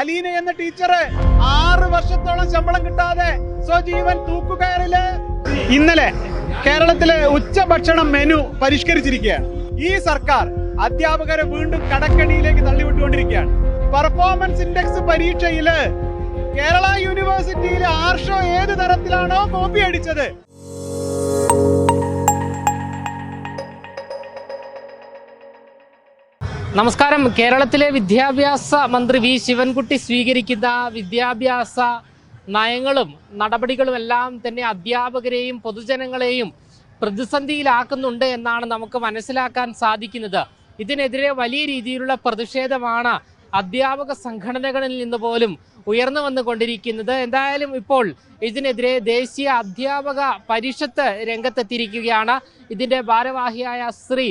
അലീന എന്ന ടീച്ചർ ആറ് വർഷത്തോളം ശമ്പളം കിട്ടാതെ സ്വജീവൻ തൂക്കുകയറിൽ. ഇന്നലെ കേരളത്തിലെ ഉച്ചഭക്ഷണം മെനു പരിഷ്കരിച്ചിരിക്കുകയാണ്. ഈ സർക്കാർ അധ്യാപകരെ വീണ്ടും കടക്കണിയിലേക്ക് തള്ളിവിട്ടുകൊണ്ടിരിക്കുകയാണ്. പെർഫോമൻസ് ഇൻഡെക്സ് പരീക്ഷയിൽ കേരള യൂണിവേഴ്സിറ്റിയിലെ ആർഷോ ഏത് തരത്തിലാണോ കോപ്പി അടിച്ചത്? നമസ്കാരം. കേരളത്തിലെ വിദ്യാഭ്യാസ മന്ത്രി വി ശിവൻകുട്ടി സ്വീകരിക്കുന്ന വിദ്യാഭ്യാസ നയങ്ങളും നടപടികളും എല്ലാം തന്നെ അധ്യാപകരെയും പൊതുജനങ്ങളെയും പ്രതിസന്ധിയിലാക്കുന്നുണ്ട് എന്നാണ് നമുക്ക് മനസ്സിലാക്കാൻ സാധിക്കുന്നത്. ഇതിനെതിരെ വലിയ രീതിയിലുള്ള പ്രതിഷേധമാണ് അധ്യാപക സംഘടനകളിൽ നിന്ന് പോലും ഉയർന്നു വന്നുകൊണ്ടിരിക്കുന്നത്. എന്തായാലും ഇപ്പോൾ ഇതിനെതിരെ ദേശീയ അധ്യാപക പരിഷത്ത് രംഗത്തെത്തിയിരിക്കുകയാണ്. ഇതിന്റെ ഭാരവാഹിയായ ശ്രീ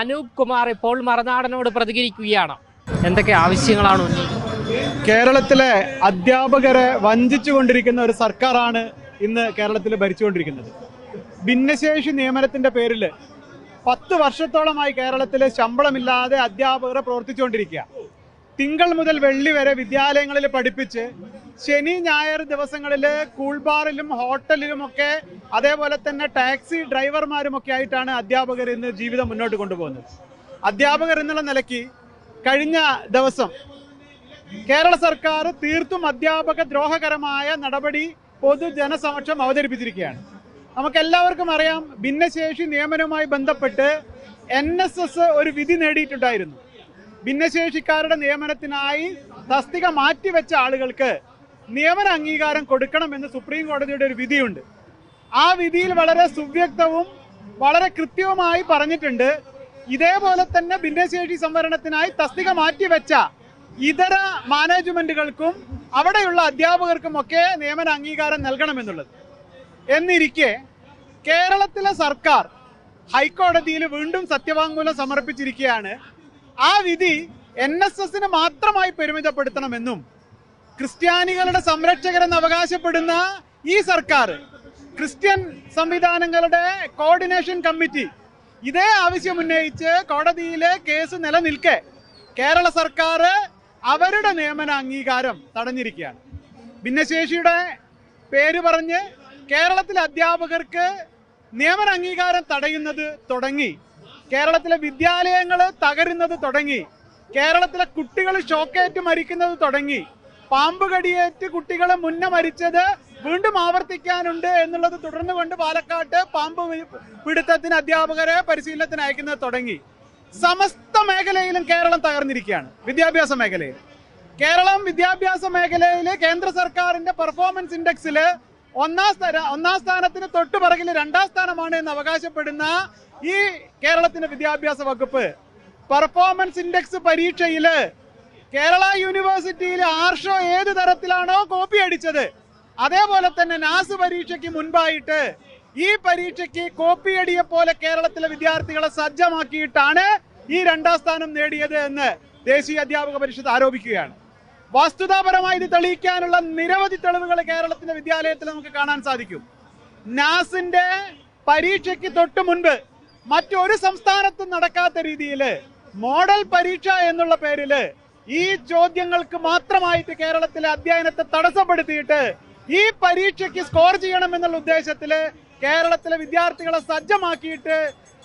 അനൂപ് കുമാർ ഇപ്പോൾ മറുനാടനോട് പ്രതികരിക്കുകയാണ്. എന്തൊക്കെ ആവശ്യങ്ങളാണ് കേരളത്തിലെ അധ്യാപകരെ വഞ്ചിച്ചു കൊണ്ടിരിക്കുന്ന ഒരു സർക്കാരാണ് ഇന്ന് കേരളത്തിൽ ഭരിച്ചുകൊണ്ടിരിക്കുന്നത്. ഭിന്നശേഷി നിയമനത്തിന്റെ പേരിൽ പത്ത് വർഷത്തോളമായി കേരളത്തിൽ ശമ്പളമില്ലാതെ അധ്യാപകരെ പ്രവർത്തിച്ചുകൊണ്ടിരിക്കുക തിങ്കൾ മുതൽ വെള്ളി വരെ വിദ്യാലയങ്ങളിൽ പഠിപ്പിച്ച് ശനി ഞായർ ദിവസങ്ങളിൽ കൂൾബാറിലും ഹോട്ടലിലുമൊക്കെ അതേപോലെ തന്നെ ടാക്സി ഡ്രൈവർമാരുമൊക്കെ ആയിട്ടാണ് അധ്യാപകർ ഇന്ന് ജീവിതം മുന്നോട്ട് കൊണ്ടുപോകുന്നത്. അധ്യാപകർ എന്നുള്ള നിലയ്ക്ക് കഴിഞ്ഞ ദിവസം കേരള സർക്കാർ തീർത്തും അധ്യാപക ദ്രോഹകരമായ നടപടി പൊതുജനസമക്ഷം അവതരിപ്പിച്ചിരിക്കുകയാണ്. നമുക്കെല്ലാവർക്കും അറിയാം ഭിന്നശേഷി നിയമനവുമായി ബന്ധപ്പെട്ട് എൻ എസ് എസ് ഒരു വിധി നേടിയിട്ടുണ്ടായിരുന്നു. ഭിന്നശേഷിക്കാരുടെ നിയമനത്തിനായി തസ്തിക മാറ്റിവെച്ച ആളുകൾക്ക് നിയമന അംഗീകാരം കൊടുക്കണം കൊടുക്കണമെന്ന് സുപ്രീം കോടതിയുടെ ഒരു വിധിയുണ്ട്. ആ വിധിയിൽ വളരെ സുവ്യക്തവും വളരെ കൃത്യവുമായി പറഞ്ഞിട്ടുണ്ട്. ഇതേപോലെ തന്നെ ഭിന്നശേഷി സംവരണത്തിനായി തസ്തിക മാറ്റിവെച്ച ഇതര മാനേജ്മെന്റുകൾക്കും അവിടെയുള്ള അധ്യാപകർക്കും ഒക്കെ നിയമന അംഗീകാരം നൽകണമെന്നുള്ളത്. എന്നിരിക്കെ കേരളത്തിലെ സർക്കാർ ഹൈക്കോടതിയിൽ വീണ്ടും സത്യവാങ്മൂലം സമർപ്പിച്ചിരിക്കുകയാണ്. ആ വിധി എൻ എസ് എസിന് മാത്രമായി പരിമിതപ്പെടുത്തണമെന്നും ക്രിസ്ത്യാനികളുടെ സംരക്ഷകരെന്ന് അവകാശപ്പെടുന്ന ഈ സർക്കാർ ക്രിസ്ത്യൻ സംവിധാനങ്ങളുടെ കോർഡിനേഷൻ കമ്മിറ്റി ഇതേ ആവശ്യം ഉന്നയിച്ച് കോടതിയിലെ കേസ് നിലനിൽക്കെ കേരള സർക്കാർ അവരുടെ നിയമന അംഗീകാരം തടഞ്ഞിരിക്കുകയാണ്. ഭിന്നശേഷിയുടെ പേര് പറഞ്ഞ് കേരളത്തിലെ അധ്യാപകർക്ക് നിയമന അംഗീകാരം തടയുന്നത് തുടങ്ങി കേരളത്തിലെ വിദ്യാലയങ്ങൾ തകരുന്നത് തുടങ്ങി കേരളത്തിലെ കുട്ടികൾ ഷോക്കേറ്റ് മരിക്കുന്നത് തുടങ്ങി പാമ്പ് കടിയേറ്റ് കുട്ടികളെ മുന്നേ മരിച്ചത് വീണ്ടും ആവർത്തിക്കാനുണ്ട് എന്നുള്ളത് തുടർന്ന് കൊണ്ട് പാലക്കാട്ട് പാമ്പ് പിടുത്തത്തിന് അധ്യാപകരെ പരിശീലനത്തിന് അയക്കുന്നത് തുടങ്ങി. സമസ്ത മേഖലയിലും കേരളം തകർന്നിരിക്കുകയാണ്. വിദ്യാഭ്യാസ മേഖലയിൽ. കേരളം വിദ്യാഭ്യാസ മേഖലയിൽ കേന്ദ്ര സർക്കാരിന്റെ പെർഫോമൻസ് ഇൻഡെക്സിൽ ഒന്നാം സ്ഥാന ഒന്നാം സ്ഥാനത്തിന് തൊട്ടു പിറകിൽ രണ്ടാം സ്ഥാനമാണ് എന്ന് അവകാശപ്പെടുന്ന ഈ കേരളത്തിന്റെ വിദ്യാഭ്യാസ വകുപ്പ്. പെർഫോമൻസ് ഇൻഡെക്സ് പരീക്ഷയിൽ കേരള യൂണിവേഴ്സിറ്റിയിലെ ആർഷോ ഏത് തരത്തിലാണോ കോപ്പി അടിച്ചത്? അതേപോലെ തന്നെ നാസ് പരീക്ഷയ്ക്ക് മുൻപായിട്ട് ഈ പരീക്ഷയ്ക്ക് കോപ്പി അടിയെ പോലെ കേരളത്തിലെ വിദ്യാർത്ഥികളെ സജ്ജമാക്കിയിട്ടാണ് ഈ രണ്ടാം സ്ഥാനം നേടിയത് എന്ന് ദേശീയ അധ്യാപക പരിഷത്ത് ആരോപിക്കുകയാണ്. വസ്തുതാപരമായി ഇത് തെളിയിക്കാനുള്ള നിരവധി തെളിവുകൾ കേരളത്തിലെ വിദ്യാലയത്തിൽ നമുക്ക് കാണാൻ സാധിക്കും. നാസിന്റെ പരീക്ഷയ്ക്ക് തൊട്ട് മുൻപ് മറ്റൊരു സംസ്ഥാനത്തും നടക്കാത്ത രീതിയിൽ മോഡൽ പരീക്ഷ എന്നുള്ള പേരിൽ ഈ ചോദ്യങ്ങൾക്ക് മാത്രമായിട്ട് കേരളത്തിലെ അധ്യയനത്തെ തടസ്സപ്പെടുത്തിയിട്ട് ഈ പരീക്ഷയ്ക്ക് സ്കോർ ചെയ്യണം എന്നുള്ള ഉദ്ദേശത്തിൽ കേരളത്തിലെ വിദ്യാർത്ഥികളെ സജ്ജമാക്കിയിട്ട്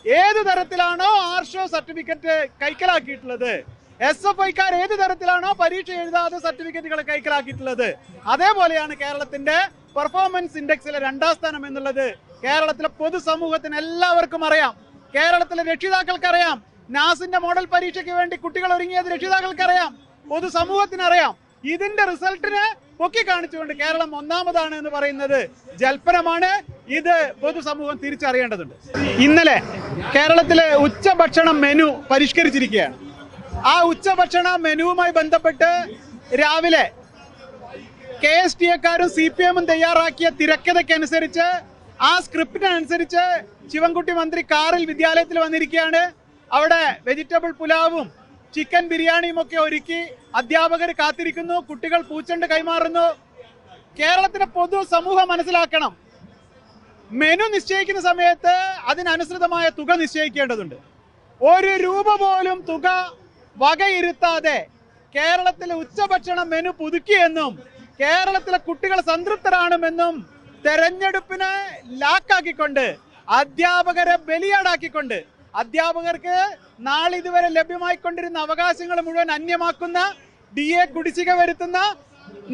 ഏത് തരത്തിലാണോ ആർഷോ സർട്ടിഫിക്കറ്റ് കൈക്കലാക്കിയിട്ടുള്ളത്? എസ് എഫ് ഐക്കാർ ഏത് തരത്തിലാണോ പരീക്ഷ എഴുതാതെ സർട്ടിഫിക്കറ്റുകൾ കൈക്കലാക്കിയിട്ടുള്ളത്? അതേപോലെയാണ് കേരളത്തിന്റെ പെർഫോമൻസ് ഇൻഡെക്സിലെ രണ്ടാം സ്ഥാനം എന്നുള്ളത്. കേരളത്തിലെ പൊതുസമൂഹത്തിന് എല്ലാവർക്കും അറിയാം. കേരളത്തിലെ രക്ഷിതാക്കൾക്ക് അറിയാം നാസിന്റെ മോഡൽ പരീക്ഷയ്ക്ക് വേണ്ടി കുട്ടികൾ ഒരുങ്ങിയത് രക്ഷിതാക്കൾക്കറിയാം. പൊതുസമൂഹത്തിനറിയാം. ഇതിന്റെ റിസൾട്ടിന് പൊക്കി കാണിച്ചുകൊണ്ട് കേരളം ഒന്നാമതാണ് എന്ന് പറയുന്നത് ജൽപ്പനമാണ്. ഇത് പൊതുസമൂഹം തിരിച്ചറിയേണ്ടതുണ്ട്. ഇന്നലെ കേരളത്തിലെ ഉച്ചഭക്ഷണ മെനു പരിഷ്കരിച്ചിരിക്കുകയാണ്. ആ ഉച്ചഭക്ഷണ മെനുവുമായി ബന്ധപ്പെട്ട് രാവിലെ കെ എസ് ടി എക്കാരും സി പി എമ്മും തയ്യാറാക്കിയ തിരക്കഥയ്ക്കനുസരിച്ച് ആ സ്ക്രിപ്റ്റിനനുസരിച്ച് ശിവൻകുട്ടി മന്ത്രി കാറിൽ വിദ്യാലയത്തിൽ വന്നിരിക്കുകയാണ്. അവിടെ വെജിറ്റബിൾ പുലാവും ചിക്കൻ ബിരിയാണിയും ഒക്കെ ഒരുക്കി അധ്യാപകർ കാത്തിരിക്കുന്നു കുട്ടികൾ പൂച്ചണ്ട് കൈമാറുന്നു. കേരളത്തിലെ പൊതു സമൂഹം മനസ്സിലാക്കണം മെനു നിശ്ചയിക്കുന്ന സമയത്ത് അതിനനുസൃതമായ തുക നിശ്ചയിക്കേണ്ടതുണ്ട്. ഒരു രൂപ പോലും തുക വകയിരുത്താതെ കേരളത്തിലെ ഉച്ചഭക്ഷണ മെനു പുതുക്കിയെന്നും കേരളത്തിലെ കുട്ടികൾ സംതൃപ്തരാണെന്നും തെരഞ്ഞെടുപ്പിനെ ലാക്കാക്കിക്കൊണ്ട് അധ്യാപകരെ ബലിയാടാക്കിക്കൊണ്ട് അധ്യാപകർക്ക് നാളിതുവരെ ലഭ്യമായി ലഭ്യമായിക്കൊണ്ടിരുന്ന അവകാശങ്ങൾ മുഴുവൻ അന്യമാക്കുന്ന ഡി എ കുടിശ്ശിക വരുത്തുന്ന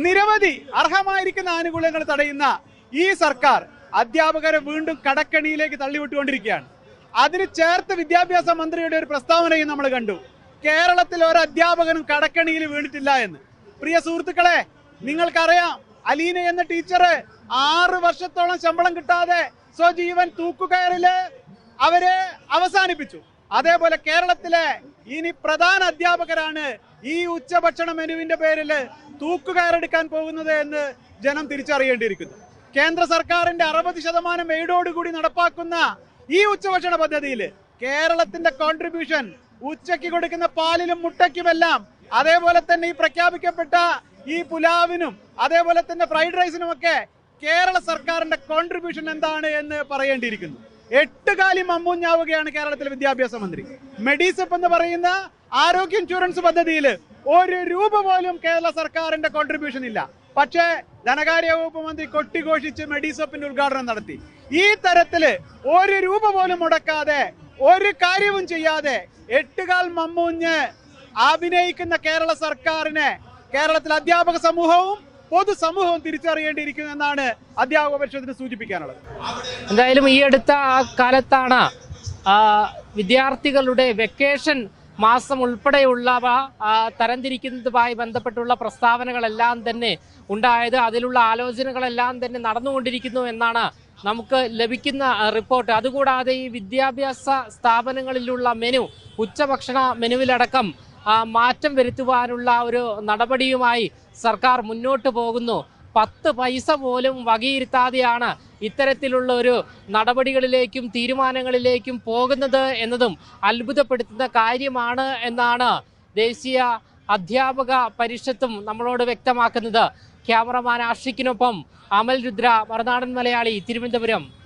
നിരവധി അർഹമായിരിക്കുന്ന ആനുകൂല്യങ്ങൾ തടയുന്ന ഈ സർക്കാർ അധ്യാപകരെ വീണ്ടും കടക്കണിയിലേക്ക് തള്ളിവിട്ടുകൊണ്ടിരിക്കുകയാണ്. അതിന് ചേർത്ത് വിദ്യാഭ്യാസ മന്ത്രിയുടെ ഒരു പ്രസ്താവനയും നമ്മൾ കണ്ടു. കേരളത്തിൽ ഒരു അധ്യാപകനും കടക്കണിയിൽ വീണിട്ടില്ല എന്ന്. പ്രിയ സുഹൃത്തുക്കളെ നിങ്ങൾക്കറിയാം അലീന എന്ന ടീച്ചർ ആറ് വർഷത്തോളം ശമ്പളം കിട്ടാതെ സ്വജീവൻ തൂക്കുകയറിൽ അവരെ അവസാനിപ്പിച്ചു. അതേപോലെ കേരളത്തിലെ ഇനി പ്രധാന അധ്യാപകരാണ് ഈ ഉച്ചഭക്ഷണ മെനുവിന്റെ പേരിൽ തൂക്കുകയറെടുക്കാൻ പോകുന്നത് എന്ന് ജനം തിരിച്ചറിയേണ്ടിയിരിക്കുന്നു. കേന്ദ്ര സർക്കാരിന്റെ അറുപത് ശതമാനം എയ്ഡോടുകൂടി നടപ്പാക്കുന്ന ഈ ഉച്ചഭക്ഷണ പദ്ധതിയിൽ കേരളത്തിന്റെ കോൺട്രിബ്യൂഷൻ ഉച്ചയ്ക്ക് കൊടുക്കുന്ന പാലിലും മുട്ടയ്ക്കുമെല്ലാം അതേപോലെ തന്നെ ഈ പ്രഖ്യാപിക്കപ്പെട്ട ഈ പുലാവിനും അതേപോലെ തന്നെ ഫ്രൈഡ് റൈസിനും ഒക്കെ കേരള സർക്കാരിന്റെ കോൺട്രിബ്യൂഷൻ എന്താണ് എന്ന് പറയേണ്ടിയിരിക്കുന്നു. എട്ട് കാലി മമ്മൂഞ്ഞാവുകയാണ് കേരളത്തിലെ വിദ്യാഭ്യാസ മന്ത്രി. മെഡിസെപ്പ് എന്ന് പറയുന്ന ആരോഗ്യ ഇൻഷുറൻസ് പദ്ധതിയിൽ ഒരു രൂപ പോലും കേരള സർക്കാരിന്റെ കോൺട്രിബ്യൂഷൻ ഇല്ല. പക്ഷേ ധനകാര്യ വകുപ്പ് മന്ത്രി കൊട്ടിഘോഷിച്ച് മെഡിസെപ്പിന്റെ ഉദ്ഘാടനം നടത്തി. ഈ തരത്തിൽ ഒരു രൂപ പോലും മുടക്കാതെ ഒരു കാര്യവും ചെയ്യാതെ എട്ടുകാൽ മമ്മൂഞ്ഞ് അഭിനയിക്കുന്ന കേരള സർക്കാരിനെ കേരളത്തിലെ അധ്യാപക സമൂഹവും പൊതുസമൂഹവും തിരിച്ചറിയേണ്ടിയിരിക്കുന്നു എന്നാണ് അധ്യാപക പരിഷത്തിന് സൂചിപ്പിക്കാനുള്ളത്. എന്തായാലും ഈ അടുത്ത കാലത്താണ് വിദ്യാർത്ഥികളുടെ വെക്കേഷൻ മാസം ഉൾപ്പെടെയുള്ളവ തരംതിരിക്കുന്നതുമായി ബന്ധപ്പെട്ടുള്ള പ്രസ്താവനകളെല്ലാം തന്നെ ഉണ്ടായത് അതിലുള്ള ആലോചനകളെല്ലാം തന്നെ നടന്നുകൊണ്ടിരിക്കുന്നു എന്നാണ് നമുക്ക് ലഭിക്കുന്ന റിപ്പോർട്ട്. അതുകൂടാതെ ഈ വിദ്യാഭ്യാസ സ്ഥാപനങ്ങളിലുള്ള മെനു ഉച്ചഭക്ഷണ മെനുവിലടക്കം മാറ്റം വരുത്തുവാനുള്ള ഒരു നടപടിയുമായി സർക്കാർ മുന്നോട്ട് പോകുന്നു. പത്ത് പൈസ പോലും വകയിരുത്താതെയാണ് ഇത്തരത്തിലുള്ള ഒരു നടപടികളിലേക്കും തീരുമാനങ്ങളിലേക്കും പോകുന്നത് എന്നതും അത്ഭുതപ്പെടുത്തുന്ന കാര്യമാണ് എന്നാണ് ദേശീയ അധ്യാപക പരിഷത്തും നമ്മളോട് വ്യക്തമാക്കുന്നത്. ക്യാമറമാൻ ആഷിക്കിനൊപ്പം അമൽ രുദ്ര മറുനാടൻ മലയാളി തിരുവനന്തപുരം.